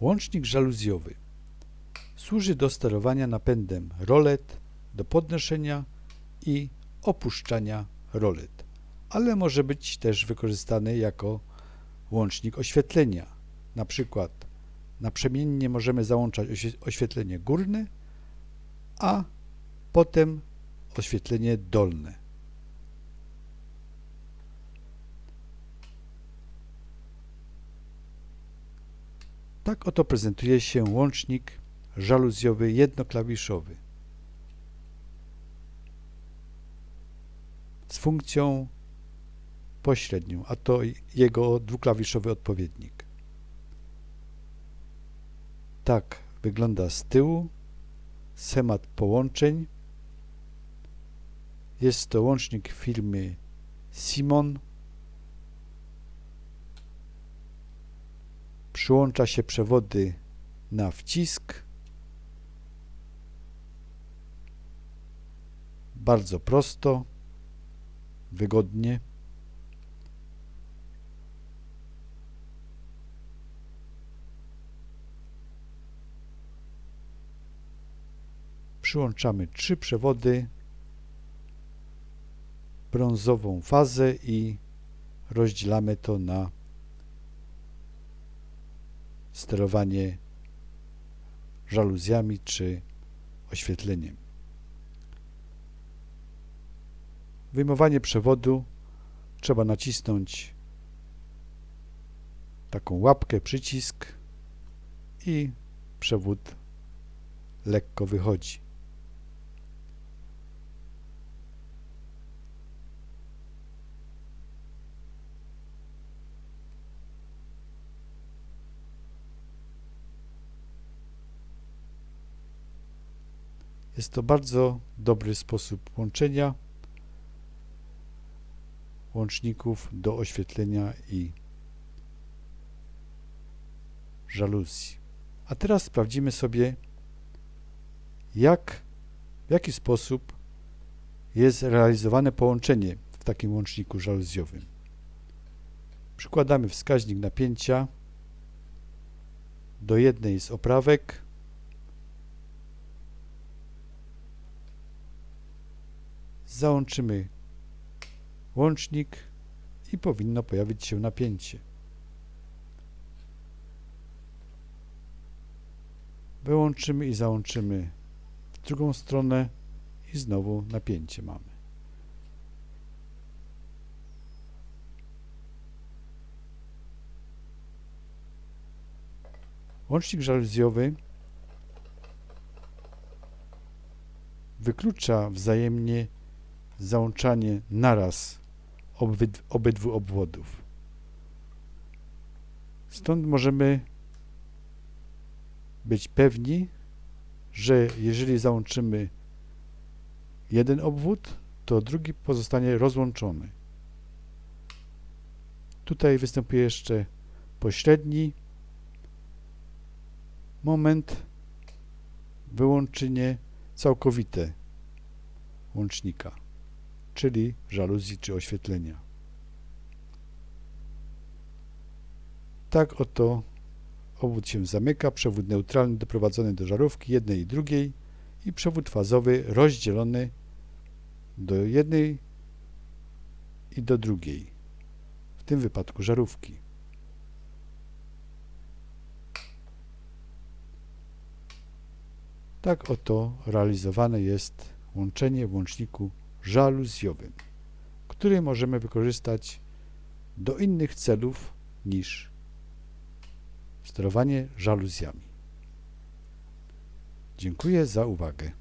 Łącznik żaluzjowy służy do sterowania napędem rolet, do podnoszenia i opuszczania rolet, ale może być też wykorzystany jako łącznik oświetlenia. Na przykład naprzemiennie możemy załączać oświe- oświetlenie górne, a potem oświetlenie dolne. Tak oto prezentuje się łącznik żaluzjowy jednoklawiszowy z funkcją pośrednią, a to jego dwuklawiszowy odpowiednik. Tak wygląda z tyłu schemat połączeń. Jest to łącznik firmy Simon. Przyłącza się przewody na wcisk. Bardzo prosto, wygodnie. Przyłączamy trzy przewody, brązową fazę i rozdzielamy to na sterowanie żaluzjami czy oświetleniem. Wyjmowanie przewodu trzeba nacisnąć taką łapkę, przycisk i przewód lekko wychodzi. Jest to bardzo dobry sposób łączenia łączników do oświetlenia i żaluzji. A teraz sprawdzimy sobie, jak, w jaki sposób jest realizowane połączenie w takim łączniku żaluzjowym. Przykładamy wskaźnik napięcia do jednej z oprawek załączymy łącznik i powinno pojawić się napięcie. Wyłączymy i załączymy w drugą stronę i znowu napięcie mamy. Łącznik żaluzjowy wyklucza wzajemnie załączanie naraz obyd obydwu obwodów. Stąd możemy być pewni, że jeżeli załączymy jeden obwód, to drugi pozostanie rozłączony. Tutaj występuje jeszcze pośredni moment, wyłączenie całkowite łącznika, czyli żaluzji czy oświetlenia. Tak oto obwód się zamyka, przewód neutralny doprowadzony do żarówki jednej i drugiej i przewód fazowy rozdzielony do jednej i do drugiej, w tym wypadku żarówki. Tak oto realizowane jest łączenie w łączniku żaluzjowym, który możemy wykorzystać do innych celów niż sterowanie żaluzjami. Dziękuję za uwagę.